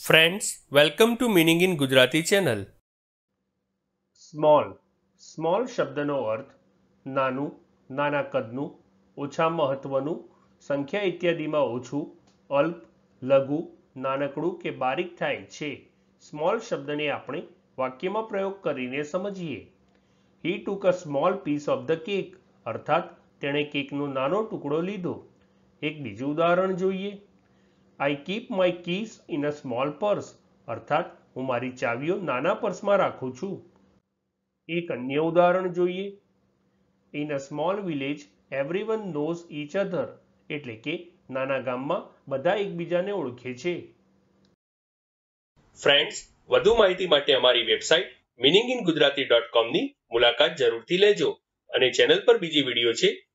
Friends welcome to meaning in Gujarati channel small small શબ્દનો અર્થ નાનું નાના કદનું ઓછા મહત્વનું સંખ્યા ઇત્યાદિમાં ઓછું અલ્પ લઘુ નાનકડું કે બારીક થાય છે સ્મોલ શબ્દને આપણે વાક્યમાં પ્રયોગ કરીને સમજીએ he took a small piece of the cake અર્થાત તેણે કેકનો નાનો ટુકડો લીધો એક બીજું ઉદાહરણ જોઈએ I keep my keys in a small purse અર્થાત, હું મારી ચાવીઓ નાના પર્સમાં રાખું છું. એક અન્ય ઉદાહરણ જોઈએ. In a small village everyone knows each other એટલે કે નાના ગામમાં બધા એકબીજાને ઓળખે છે. ફ્રેન્ડ્સ વધુ માહિતી માટે અમારી website meaning in Gujarati dot કોમની મુલાકાત જરૂરથી લેજો અને ચેનલ પર બીજી વીડિયો છે